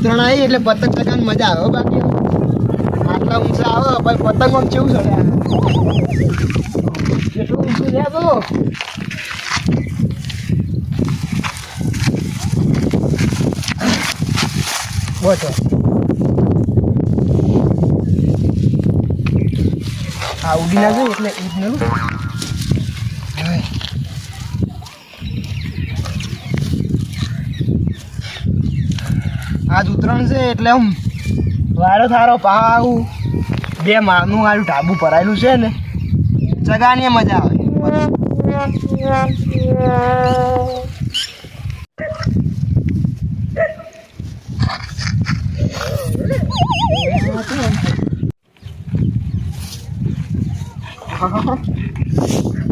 ઉત્તરાયણ આવી એટલે પતંગ ચગાવવાની મજા આવે બાકી. આટલા ઊંચા આવે ભાઈ પતંગો આમ કેવું ચડે કેટલું ઊંચું છે તો? બોચો આ ઉડી ના જાય એટલે આજ ઉત્તરાયણ છે એટલે આમ વારો થારો પાવું બે માળનું આલું ઢાબુ ભરાયેલું છે ને. ચગાની મજા આવે.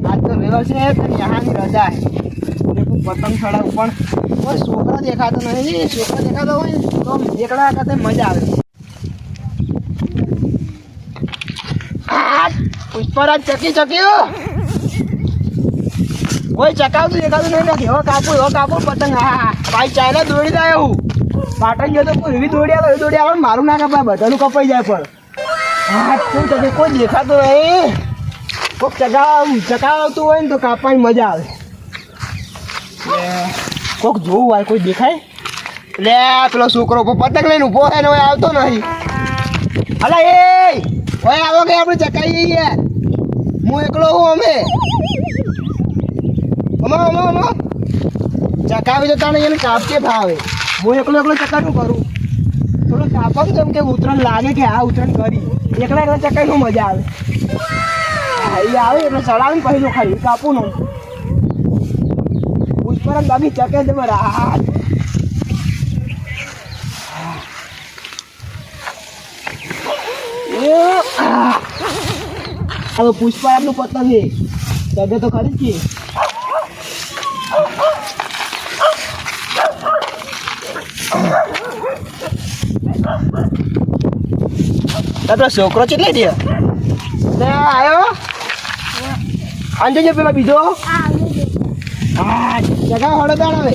આજ તો વેલો છે યહાની રજા પતંગ ચડાવું પણ કોઈ છોકરા દેખાતો નહીં. છોકરા દેખાતો હોય ને. તો એકલા કરતે મજા આવે. પુષ્પરાજ ચકી ચક્યો. કોઈ ચકાવતું દેખાતું નહીં નથી. હવે કાપુ હવે કાપુ પતંગ. હા ભાઈ ચાઇના દોડી જાય હું. પાટણ ગયો તો કોઈ એવી દોડી આવે, એવી દોડી આવે, મારું ના કપાય, બધાનું કપાઈ જાય પણ. હા શું ચકે, કોઈ દેખાતું નહીં. કોઈક ચગાવ, ચકાવતું હોય ને તો કાપવાની મજા આવે. કોક જોવું હોય, કોઈ દેખાય? લે, પેલો છોકરો પતંગ લઈને ઊભો છે ને આવતો નહીં. અલા, એ ઓય આવો કે આપણે ચકાઈ જઈએ. હું એકલો હું અમે? અમા અમા અમા. ચકાવી જતા નહીં, એને કાપકે ભાવે. હું એકલો એકલો ચકાનું કરું? થોડો કાપો ને જેમ કે ઉતરણ લાગે કે આ ઉતરણ કરી. એકલા એકલા ચકાઈનું મજા આવે? એ આવે, એટલે ચડાવીને પહેલું ખાલી, કાપું નું પુષ્પરામ બાકી ચકે છે મારા હાથ એ, આ. હવે પુષ્પરામનું પતંગ છે ચગે તો ખરી જ કે તારો છોકરો કેટલે દે લે આવ્યો અંજે પેલા બીજો હા જગા હળો દાણ હવે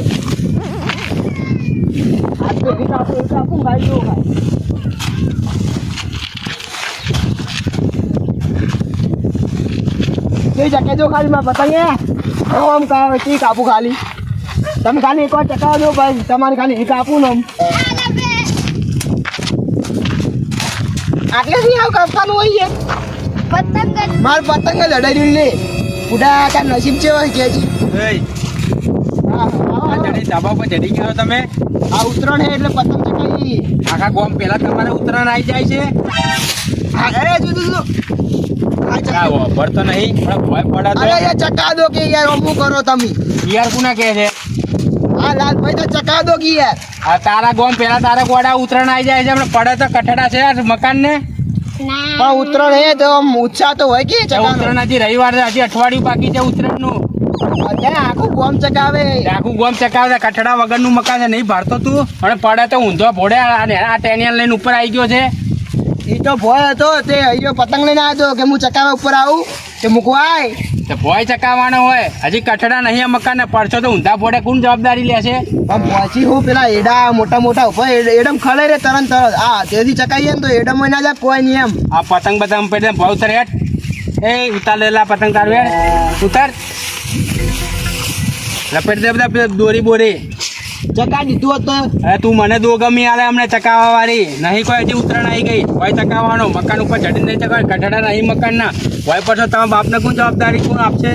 હાથ તો ભીખ આપું એવું આપું ભાઈ જો ભાઈ જોઈ શકે જો ખાલી માં પતંગે આમ કાપું તી કાપું ખાલી. તમે ખાલી એકવાર ચકાવો દો ભાઈ તમારે ખાલી એક આપું ને આટલે નહીં આવું કાપવાનું હોય છે? પતંગ માર પતંગ લડાઈ લે ઉડા તાર નસીબ છે હોય કે ધાબા પર ચડી ગયો તમે? આ ઉતરણ એટલે પતંગ ચકાઈ આખા ગોમ પેલા તમારે ઉત્તરાયણ આવી જાય છે? અરે જો જો ચકા- નહીં પણ ભય પડા અરે યાર ચકા દો કે યાર કરો તમે. યાર કોના કહે છે? આ લાલભાઈ તો ચકા દો કે યાર. આ તારા ગોમ પેલા તારા ગોડા ઉત્તરાયણ આવી જાય છે પડે તો કઠડા છે યાર મકાન ને. પણ ઉતરણ હે તો ઉત્સાહ તો હોય કે ચકાનો? ઉત્તરાયણ હજી રવિવાર હજી અઠવાડિયું બાકી છે ઉત્તરાયણનું આખું ગોમ ચકાવે. આખું ગોમ ચકાવે કઠડા વગરનું મકાન છે નહીં ભરતો તું? અને પડે તો ઊંધો ભોડે અને આ ટેનિયન લઈને ઉપર આવી ગયો છે. એ તો ભોય હતો તે અહીંયા પતંગ લઈને આવ્યો કે હું ચકાવા ઉપર આવું તે મૂકવાય તો ભોય ચકાવવાનો હોય. હજી કઠડા નહીં મકાન ને પડશો તો ઊંધા ફોડે કોણ જવાબદારી લેશે પછી હું પેલા એડા મોટા મોટા ઉપર એડમ ખલે રે તરત તરત. હા તેથી ચકાઈએ ને તો એડમ હોય ના જાય કોઈ નહીં એમ. આ પતંગ બતંગ પડે ભાવ તરે એ ઉતાર લેલા પતંગ તારવે ઉતાર. લપેટ દે બધા દોરી બોરી. ચકા દીધું હતું અરે તું મને દો ગમી આલે અમને ચકાવા વાળી નહીં કોઈ હજી ઉતરાણ આવી ગઈ. હોય ચકાવાનો મકાન ઉપર ચડી નહીં ચકાવે કઠડા નહીં મકાન ના હોય પાછો તમારા બાપને કોણ જવાબદારી કોણ આપશે?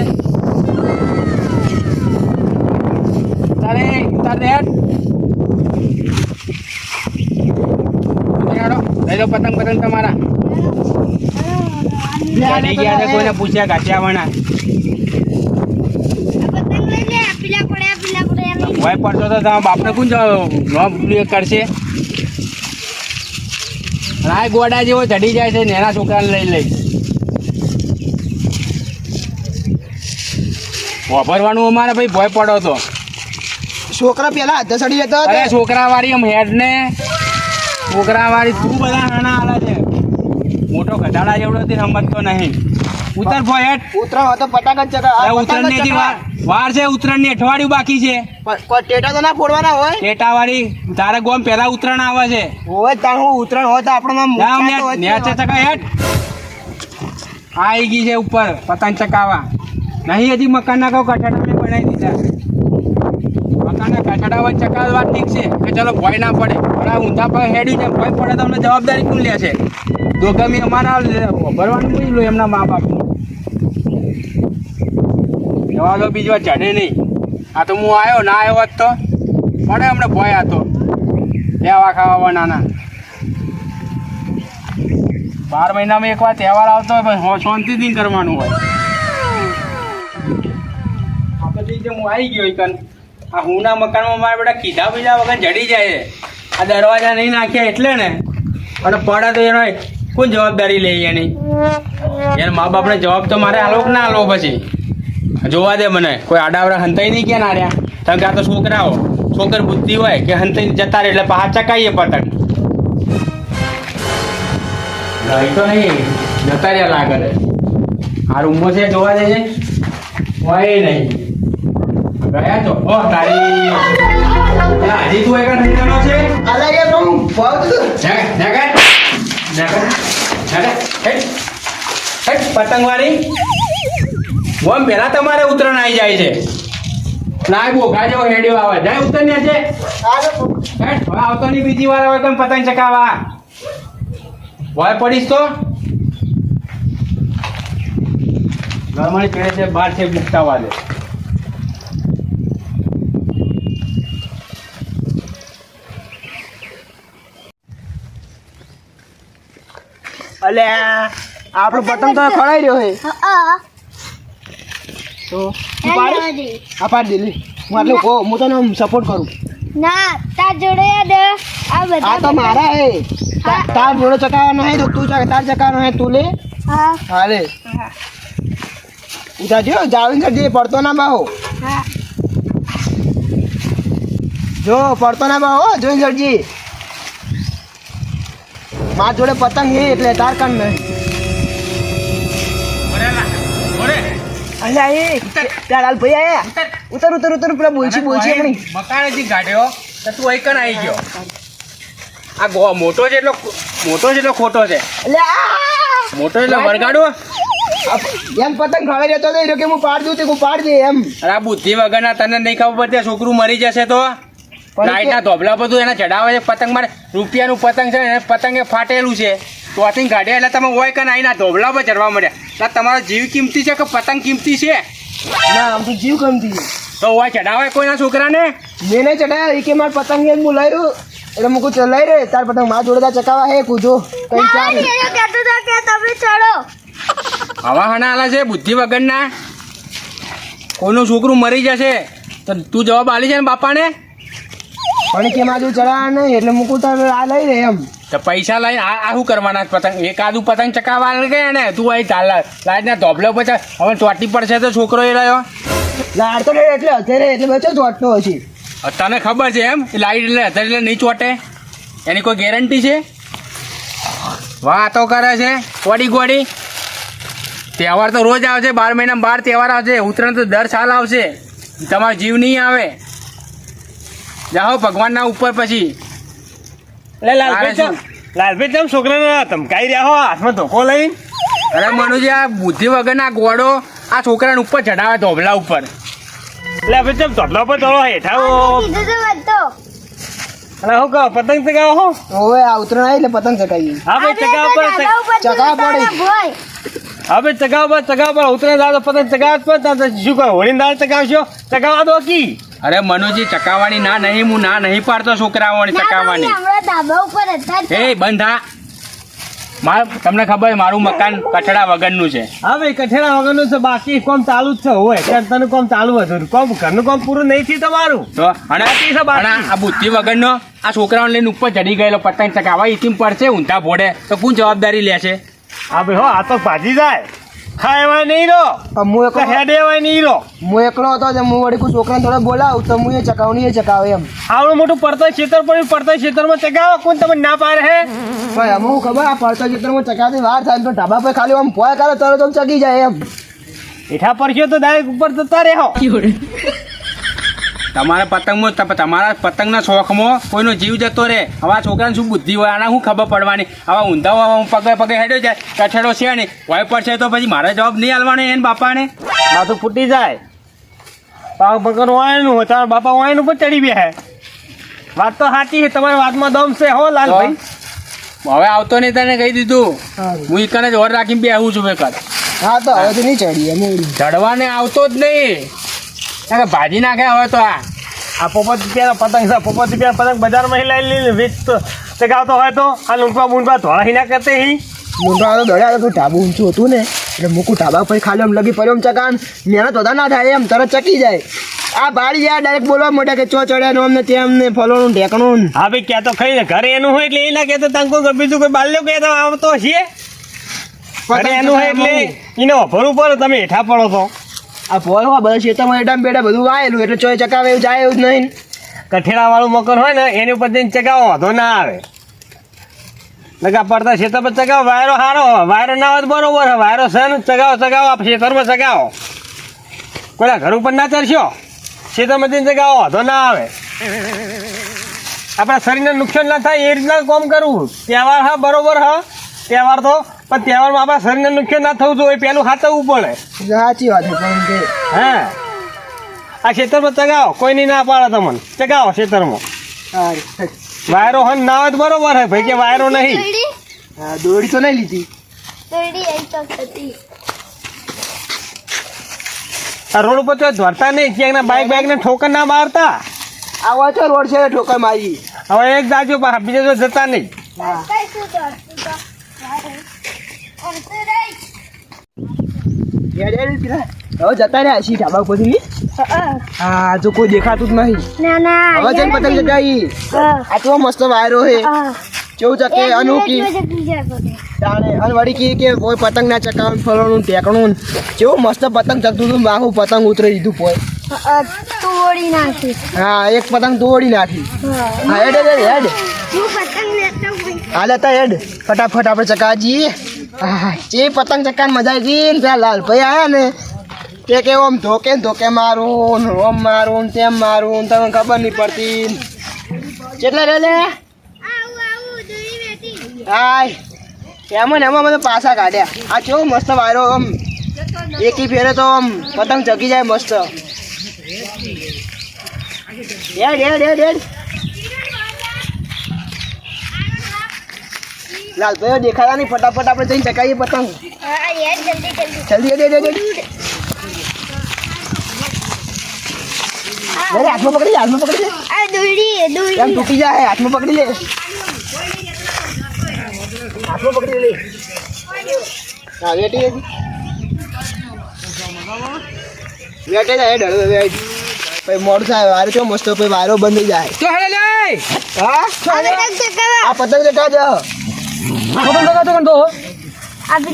તારે તારે લઈ લો પતંગ પતંગ તમારા. ચડી ગયા છે કોઈને પૂછ્યા ગાંઠિયા વણા પતંગ લઈ લે પીલા પડ્યા પીલા હોય પડતો તો તમારા બાપને કોણ જવાબ કરશે. રાય ગોડા જેવો ચડી જાય છે નેના છોકરાને લઈ લઈ. વાપરવાનું અમારે ભાઈ ભય પડો તો. છોકરા પેલા હાથે ચડી જતો અરે છોકરા વાળી આમ હેડ ને છોકરા વાળી તું બધા નાના હાલા છે? મોટો ઘટાડા જેવડો તે સમજતો નહીં. ઉતર ભો હેડ. ઉતરો તો પટાકા ચકા ઉતર અરે ની વાર છે ઉત્તરાયણની અઠવાડિયું બાકી છે. ટેટા તો ના ફોડવાના હોય? ટેટા વાળી તારે ગોમ પેલા ઉત્તરાયણ આવે છે. હોય તાર હું ઉત્તરાયણ હોય તો આપણો નેચે ચકા હેઠ. આઈ ગઈ છે ઉપર પતંગ ચકાવા નહીં હજી મકાન ના કહો કઠાડા મેં બનાવી દીધા. મકાન ના કઠાડા વચ્ચે ચકાવવા ઠીક છે કે ચલો ભય ના પડે. પણ આ ઊંધા પર હેડ્યું છે ભય પડે તો અમને જવાબદારી કોણ લે છે? દોગમી અમારા ભરવાનું નહીં લો એમના મા બાપનું જવા દો બીજી વાર ચડે નહીં. આ તો હું આવ્યો, ના આવ્યો જ તો? પડે હમણાં ભય હતો લેવા ખાવા નાના. બાર મહિનામાં એકવાર તહેવાર આવતો હોય, પણ શાંતિથી કરવાનું હોય. આપણે જે હું આવી ગયો કન આ હુંના મકાનમાં મારા બધા કીધા બીજા વગર જડી જાય આ દરવાજા નહીં નાખ્યા એટલે ને. અને પડે તો એનો કોણ જવાબદારી લે એની યાર મા બાપને જવાબ તો મારે આલો ના આલો પછી. જોવા દે મને. કોઈ આડાવડા હંતાઈ નહીં ક્યાં નાર્યા? કારણ કે આ તો છોકરાઓ. છોકર બુદ્ધિ હોય કે હંતાઈ જતા રહે એટલે પાછા ચકાઈએ પતંગ. રહી તો નહીં. જતા રહ્યા લાગે છે. આ રૂમો છે જોવા દે છે હોય નહીં. ગયા ઓ, તારી. તું એક છે? પતંગવાળી. બોમ પહેલા તમારે ઉતરણ આવી જાય છે. ના બોખા જેવો હેડ્યો આવે. જાય ઉતર ને છે? આવતો નહીં બીજી વાર આવે તમે પતંગ ચકાવા ભય પડીશ તો? ગરમણી પેડે છે બાર છે મુકતાવા વાલે. અલ્યા આપણો પતંગ તો ખડાઈ રહ્યો છે. હા. તો? હા પાડી દે હું આટલું કહું હું તને સપોર્ટ કરું. ના તાર જોડે આ બધા આ તો મારા હે. તાર જોડે ચકાવવાનો હે તો તું ચક- તાર ચકાવવાનો હે તું લે. હા. હા લે. ઉધા જો જાવીન કરજે પડતો ના બાહો. હા. જો પડતો ના બાહો જોઈ જડજી માર જોડે પતંગ હે એટલે તાર કાન નહીં. અલ્યા એ ભાઈ આયા ઉતર. ઉતર ઉતર પેલા બોલશી બોલશી આપણી મકાનેથી ગાઢ્યો. તો તું અહીં કન આવી ગયો? આ ગો મોટો છે એટલો મોટો છે એટલો ખોટો છે. મોટો એટલે વરગાડો. એમ પતંગ ખવાઈ રહેતો તો કે હું પાડ દઉં તે હું પાડ દે એમ. અરે આ બુદ્ધિ વગરના તને નહીં ખબર પડતી છોકરું મરી જશે તો? લાઈટના ધોબલા બધું એના ચડાવે છે પતંગ મારે. રૂપિયાનું પતંગ છે ને પતંગ એ ફાટેલું છે. તો આથી ગાઢ્યા એટલે તમે હોય કે ના ધોબલા પર ચડવા મળ્યા એટલે તમારો જીવ કિંમતી છે કે પતંગ કિંમતી છે? ના આમ તો જીવ કિંમતી છે. તો હોય ચડાવે કોઈના છોકરાને? મેં નહીં ચડાવ્યા એ કે મારા પતંગ એમ હું લઈ રહ્યું. એટલે મૂકું ચાલ લઈ રે તાર પતંગ મારા જોડે ચકાવા હે કૂજો કઈ ચાલે. તમે ચડો. હવા હના આલા છે બુદ્ધિ વગરના? કોઈનું છોકરું મરી જશે તો તું જવાબ આલી છે ને બાપાને. પણ કે મારા જોડે ચડાવવા નહીં એટલે મૂકું તાર આ લઈ રે એમ. તો પૈસા લઈને આ આ શું કરવાના? પતંગ એકાદું પતંગ ચકાવવા ગયા ને? તું અહીં ચાલ લાઈટના ધોબલો પછી હવે ચોટી પડશે તો છોકરો એ રહ્યો. લાડ તો એટલે અત્યારે એટલે બચો ચોટતો હશે. તને ખબર છે એમ? લાઈટ એટલે અત્યારે એટલે નહીં ચોટે? એની કોઈ ગેરંટી છે? વાતો કરે છે? ગોડી ગોડી. તહેવાર તો રોજ આવશે બાર મહિનામાં બાર તહેવાર આવશે ઉત્તરાયણ તો દર સાલ આવશે. તમારો જીવ નહીં આવે. જાઓ ભગવાનના ઉપર પછી. એટલે લાલભાઈ લાલભાઈ ચમ છોકરાને ધમકાઈ રહ્યા હો હાથમાં ધોકો લઈને. અરે મનુજી આ બુદ્ધિ વગરના ગોળો આ છોકરાને ઉપર ચડાવે ધોબલા ઉપર. એટલે ભાઈ ચમ ધોબલા પર ચડો હેઠા એટલે હું કહો પતંગ ચગાવો હો. હવે આ ઉતરાણ આવી એટલે પતંગ ચકાવી હા ભાઈ ચગાવો પર ચગાવવા પડે. હા ભાઈ ચગાવ પર ચગાવ પર ઉતરે દાદો પતંગ ચગાવ પણ તાર શું કહો હોળીને દાળ ચગાવશો? ચગાવવા દો કી. અરે મનુજી ચકાવાની ના નહીં હું ના નહીં પાડતો છોકરાઓને જ. એ બંધા. માર તમને ખબર મારું મકાન કઠડા વગરનું છે. હા ભાઈ કઠેડા વગરનું છે બાકી કોમ ચાલુ જ છે હોય. ત્યાં તને કોમ ચાલુ હતું કોમ ઘરનું કોમ પૂરું નહીં થયું તમારું. તો હણાતી છે, બાકી. આ બુદ્ધિ વગરનો આ છોકરાઓને લઈને ઉપર ચડી ગયેલો પતંગ ચકાવા ઈટીમ પડશે ઊંધા ભોડે તો કોણ જવાબદારી લેશે? હા ભાઈ હો આ તો ભાજી જાય. ખાય નહીં રો પણ હું કે એકલો હેડે નહીં રો હું એકલો હતો તો હું વળી કોઈ છોકરાને થોડા બોલાવું તો હું એ ચકાવણી એ ચકાવે એમ. આવડું મોટું પડતા ખેતર પડ્યું પડતા ખેતરમાં ચગાવો કોણ તમને ના પાડે હે? ભાઈ અમે હું ખબર આ પડતા ચિત્રમાં ચકાવતી વાર થાય તો ઢાબા પર ખાલી આમ પોયા કરે તરત આમ ચકી જાય એમ. એઠા પડશે તો ડાયરેક્ટ ઉપર જતા રહો તમારા પતંગમાં તમારા પતંગના શોખમાં કોઈનો જીવ જતો રહે. આવા છોકરાને શું બુદ્ધિ હોય? આના શું ખબર પડવાની? આવા ઊંધાઓ આવા પગે પગે હેડ્યો જાય. કઠેડો છે નહીં. હોય પડશે તો પછી મારે જવાબ નહીં હાલવાનો એને બાપાને? માથું ફૂટી જાય. પાવ પકડ વાયનું હોય તારા બાપા વાયનું પણ ચડી બે હે વાત તો સાચી છે તમારી વાતમાં દમ છે હો લાલભાઈ હવે આવતો નહીં તને કહી દીધું. હું એકને જ ઓર રાખીને બેહું છું બેકાર હા તો હવે તો નહીં ચડી ચડવાને આવતો જ નહીં. કે ભાજી નાખે હવે તો આ. આ પોપટ રૂપિયાનો પતંગ છે. પોપટ રૂપિયા પતંગ બજારમાં લઈ લઈને વેચતો ચગાવતો હોય તો આ લૂંટવા મૂંટવા ધોળાઈ ના કરતે હી. મુંડો તો દોડ્યા તો ઢાબુ ઊંચું હતું ને એટલે મૂકું ઢાબા પર ખાલી આમ લગી પડ્યો એમ ચકાન. મહેનત વધારે ના થાય એમ તરત ચકી જાય. આ બાળી જાય ડાયરેક્ટ બોલવા મોટા કે ચો ચડ્યાનું અમને ત્યાં અમને ફલોનું ઢેકણું. હા ભાઈ ક્યાં તો ખાઈ ઘરે એનું હોય એટલે એ ના કહેતો તંકો બીજું કોઈ બાલ્યો કહેતો આવતો છીએ ઘરે એનું હોય એટલે એનો ભરું પડે તમે હેઠા પડો તો આ હોય, બધા ખેતરમાં એડામ બેડા બધું વાયેલું, એટલે ચોય ચકાવે એવું જાય એવું જ નહીં કઠેડા વાળું મકર હોય ને, એની ઉપર જઈને ચગાવો વાંધો ના આવે. લગા પડતા ખેતર પર ચગાવો વાયરો સારો વાયરો ના હોય તો બરોબર વાયરો છે ચગાવો ચગાવો આ ખેતરમાં ચગાવો કોઈના ઘર ઉપર ના ચડશો? ખેતરમાં જઈને ચગાવો વાંધો ના આવે. આપણા શરીરને નુકસાન ના થાય, એ રીતના કામ કરવું. તહેવાર હા, બરોબર હા. તહેવાર તો પણ તહેવાર આપણા શરીરને નુકસાન ના થવું જોઈએ પેલું હાથવું પડે. સાચી વાત છે હા? આ ખેતરમાં ચગાવો કોઈ નહીં ના પાડે તમને. ચગાવો ખેતરમાં. વાયરો હન ના હોય તો બરોબર હે ભાઈ કે વાયરો નહીં. દોડી હા, દોડી તો નહીં લીધી. દોડી આવી તો હતી. આ રોડ ઉપર તો ધરતા નહીં ક્યાંક બાઇક બાઇક ને ઠોકર ના મારતા. આવા તો રોડ છે ઠોકર મારી. હવે એક જાજો બીજા બીજે જતા નહીં. હા. હવે જતા રહ્યા છીએ ઢાબા ઉપરથી. હા જો કોઈ દેખાતું જ નહીં. ના ના હવે જઈને પતંગ જગાઈ આ તો મસ્ત વાયરો હે. કેવું અનોખી તાણે અને વળી કી કે કોઈ પતંગ ના ચકાવવાનું ફરવાનું ટેકણું. કેવું મસ્ત પતંગ જગતું હતું આખું પતંગ ઉતરી દીધું પોય તોડી નાખી. હા એક પતંગ તોડી નાખી. હા. હેડ હેડ હેડ હું પતંગ લેતો હોય. હા લેતા હેડ. ફટાફટ આપણે ચકાજી હા જે પતંગ ચક્કા મજા આવી ને ત્યાં લાલભાઈ આવ્યા ને. તે કે ઓમ ધોકે ધોકે મારું ઓમ મારું તેમ મારું તમને ખબર નહીં પડતી. કેટલા રે લે? હાય. એમાં ને એમાં મને પાછા કાઢ્યા. આ કેવો મસ્ત વાયરો આમ એકી ફેરે તો આમ પતંગ ચગી જાય મસ્ત. ડેડ ડેડ ડેડ હેડ લાલભાઈઓ દેખાતા નહીં ફટાફટ આપણે જઈને ચકાવીએ પતંગ. હા યાર જલ્દી જલ્દી. જલ્દી અરે હાથમાં પકડી હાથમાં પકડી લે. એમ તૂટી જાય હાથમાં પકડી લે. હાથમાં પકડી લે હા વેટી વેટી વેટે જાય ડર વેટ પછી મોડું થાય વારે તો મસ્ત બંધ થઈ જાય. તો હેડે લે. હા? હવે તક ચકાવા આ પતંગ જ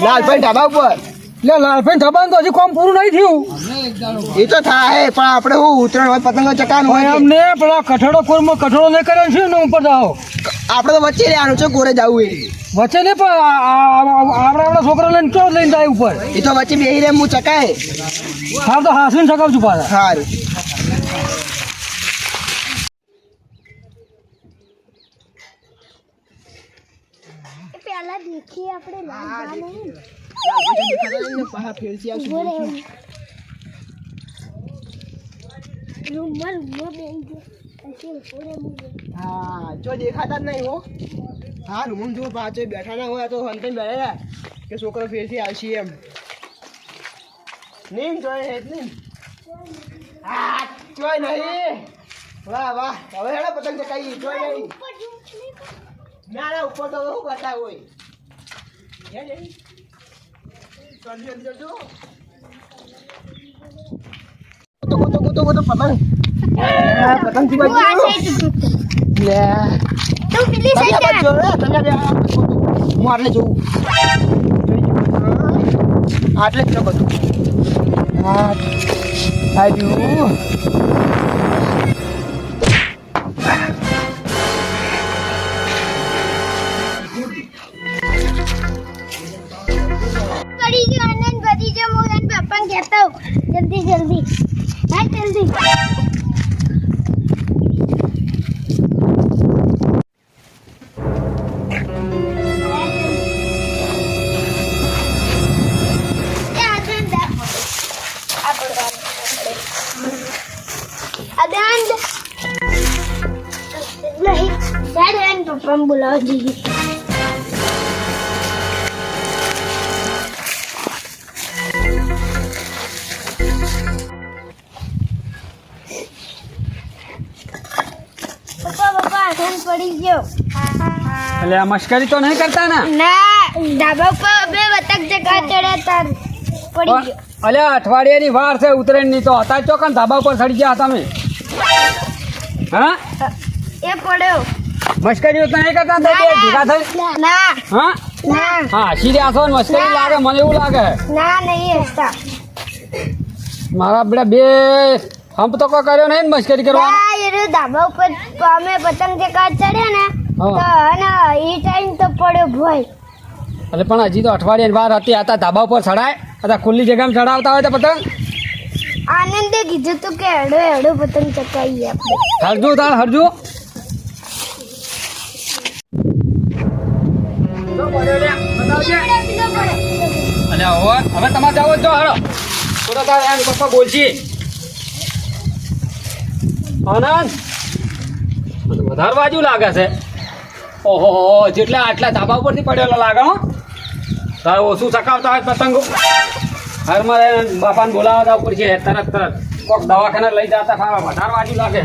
લાલભાઈ ઢાબા ઉપર. એટલે લાલભાઈ ધબાન તો હજી કામ પૂરું નહીં થયું. એ તો થાય પણ આપણે હું હોય પતંગ ચકાનું હોય છે. એમને પેલા કઠોળો કોરમાં કઠોળો નહીં કર્યો છે ને ઉપર જાઓ? આપણે તો વચ્ચે રહેવાનું છે કોરે જવું એ. વચ્ચે નહીં પણ આપણા આપણા છોકરા લઈને ચો લઈને જાય ઉપર? એ તો વચ્ચે બેહી રહે હું ચકાય. હા તો હાસીને છું પાછા. સારું. પેલા આપણે લાલ નહીં. આવશું. રૂમમાં રૂમમાં. હા. જો દેખાતા જ નહીં હો. હા રૂમ જો પાછો બેઠા ના હોય તો હંતે બેઠા કે છોકરો ફેરથી આવશે એમ. નીમ જોઈ હેત નહીં. હા જોઈ નહીં. વાહ વાહ. હવે હેડા પતંગ ચકાઈ જોઈ નહીં. ના ઉપર તો શું કરતા હોય. આટલે જોઉં. આટલે જ બધું હા આનંદ પડી ગયો. એટલે આ મશ્કરી તો નહીં કરતા ને? ના ધાબા પર બે બતક જગા ચડ્યા તાર પડી ગયો. અલે અઠવાડિયાની વાર છે ની તો. હતા ચોકન ધાબા પર ચડી ગયા તમે. હા? એ પડ્યો. મશ્કરીઓ તો નહીં કરતા તો બે ભેગા થઈ ના હા? ના. હા રહ્યા છો મશ્કરી લાગે મને એવું લાગે. ના નહીં હસતા મારા બેટા બે હમ તો કોઈ કર્યો નહીં ને મશ્કરી કરવાનો ના એ ધાબા ઉપર. અમે પતંગ જગા ચડ્યા ને તો અને ઈ ટાઈમ તો પડ્યો ભાઈ એટલે પણ હજી તો અઠવાડિયાની વાર હતી હતા ધાબા ઉપર ચડાય. અથવા ખુલ્લી જગ્યામાં ચડાવતા હોય તો પતંગ. આનંદે કીધું તું કે હેડો હેડો પતંગ ચકાઈએ હરજુ તાણ હરજુ. અને હવે તમારે જાવ જો હાલો. તો તારે એમ પપ્પા બોલશી. આનંદ વધારે બાજુ લાગે છે. ઓહો જેટલા આટલા ધાબા ઉપરથી પડેલો લાગે હો. તારે ઓછું ચકાવતા હોય પતંગો. હાર મારે બાપાને બોલાવતા ઉપર છે તરત તરત. કોક દવાખાને લઈ જતા વધારે બાજુ લાગે.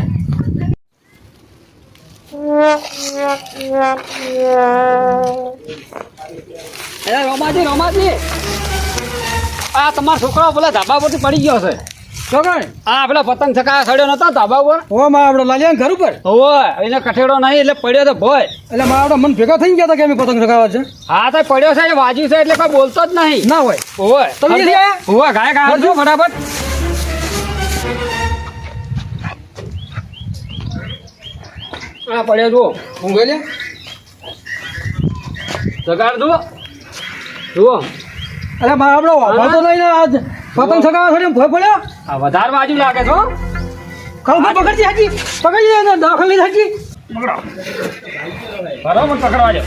રોમાજી રોમાજી. આ તમારો છોકરો પેલા ધાબા પરથી પડી ગયો છે. આ પેલા પતંગ ચકા સડ્યો નતો ધાબા ઉપર? ઓ માં આપણે લાલિયા ઘર ઉપર? ઓય એને કઠેડો નહીં એટલે પડ્યો તો ભોય. એટલે મારા આપણા મન ભેગા થઈ ગયા હતા કે અમે પતંગ ચગાવવા છે? હા તો પડ્યો છે વાજ્યું છે એટલે કોઈ બોલતો જ નહીં. ના હોય. ઓય તમે? ઓય ગાય? ગાય ફટાફટ. આ પડ્યા જુઓ ઊંઘે લે. જગાડ જુઓ. જુઓ. અરે મારા આપણો વાંધો નહીં ને આજ પતંગ સગાવા છે ભોય પડ્યો? આ વધારે બાજુ લાગે છો કાલ તો પકડજી હાજી. પકડજી એને દાખલ લઈ હાજી. બરોબર. પકડવા જો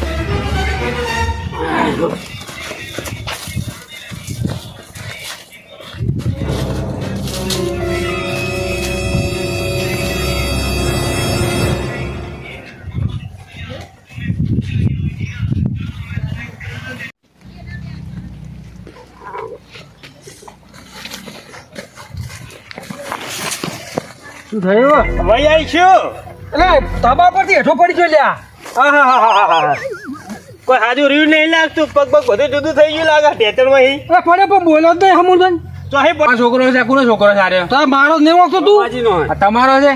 શું થયું? વહી આવી છું. એટલે ધાબા પરથી હેઠો પડી ગયો લ્યા. કોઈ સાજુ રહ્યું નહીં લાગતું. પગ પગ બધું જુદું થઈ ગયું લાગે. અહીં અરે પડે પણ હમુરબેન તો અહીં છોકરો છે કોનો છોકરો છે આર્યો મારો નહીં વાગતો તું? તમારો છે?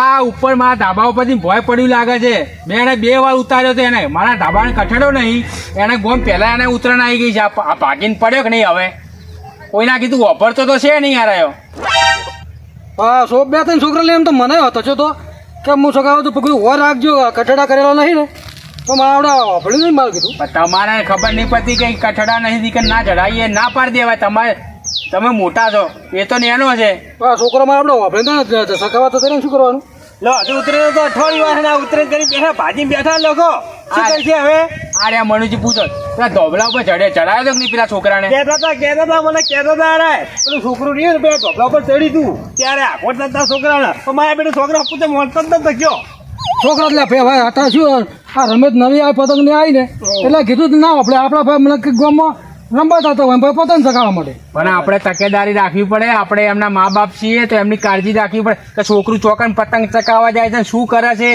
આ ઉપર મારા ધાબા ઉપરથી ભોય પડ્યું લાગે છે. મેં એને બે વાર ઉતાર્યો તો એને મારા ધાબાને કઠેડો નહીં. એને ગોમ પહેલા એને ઉતરણ આવી ગઈ છે. આ ભાગીને પડ્યો કે નહીં હવે? કોઈના કીધું વાપરતો તો છે નહીં યાર આવ્યો હા સો બે ત્રણ છોકરા લઈને તો મને હતો છો તો. કે હું છોકરા તો કોઈ ઓર રાખજો કઠડા કરેલો નહીં ને. તો મારા આવડે વાપર્યું નહીં મારું કીધું. પણ તમારે ખબર નહીં પડતી કે કઠડા નહીં કે ના ચડાવીએ ના પાડી દેવાય. તમારે તમે મોટા છો એ તો નેનો છે. છોકરો મારા આપણે વાપરે તો સખાવા તો શું કરવાનું? લો હજુ ઉતરે તો અઠવાડિયું વાર ઉતરે કરી બેઠા ભાજી બેઠા લોકો શું કહે છે હવે? આ રે મનુજી પૂછો. પેલા ધોબલા ઉપર ચડે ચડાયો તો નહીં પેલા છોકરાને? કહેતા હતા કહેતા હતા મને કહેતા હતા અરે પેલું છોકરું રહ્યું ને પેલા ધોબલા પર ચડી તું. ત્યારે આખોટ નતા છોકરાને. તો મારા બેટા છોકરા પૂછે મોટો જ નતો ગયો. છોકરા એટલે ભાઈ ભાઈ હતા શું આ રમેશ નવી આ પતંગ ને આવી ને એટલે કીધું ના આપણે આપણા ભાઈ મને કે ગામમાં રમતા હતા ભાઈ પતંગ ચગાવવા માટે પણ આપણે તકેદારી રાખવી પડે આપણે એમના મા બાપ છીએ તો એમની કાળજી રાખવી પડે. કે છોકરું ચોકન પતંગ ચકાવવા જાય છે શું કરે છે?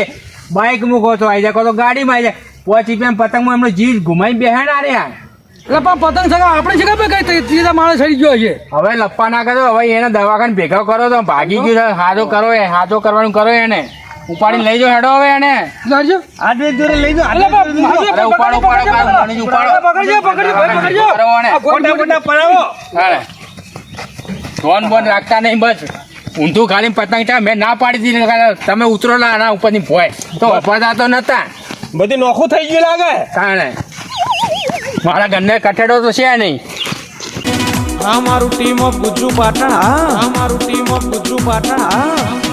બાઇક મૂકો તો આવી જાય તો ગાડીમાં આવી જાય. પહોંચી પેમ પતંગમાં એમનો જીવ ઘુમાઈ બેહે ના રે એટલે પણ પતંગ ચગાવ આપણે છે કે કઈ ત્રીજા માણસ સડી ગયો છે. હવે લપ્પા ના કરો હવે એને દવાખાને ભેગા કરો તો ભાગી ગયું હાથો કરો એ હાજો કરવાનું કરો એને. ઉપાડી લઈ જાઓ હેડો હવે એને. જાઓ, આ બે જોડે લઈ જાઓ. અરે ઉપાડો ઉપાડો ઉપાડો મણીજી, ઉપાડો પકડજો, પકડજો, ભાઈ, પકડજો. ફોટા ફોટા પડાવો. હાલે. ફોન બોન રાખતા નહીં બસ. ઊંધું ખાલી પતંગ ચા મેં ના પાડી દીધી તમે ઉતરો ના આના ઉપરની ભોય. તો વફાતા તો નતા. બધી નોખું થઈ ગયું લાગે. કારણે. મારા ઘરને કઠેડો તો છે નહીં. આ મારું ટીમ ઓફ ગુજ્જુ પાટણ આ મારું ટીમ ઓફ ગુજ્જુ પાટણ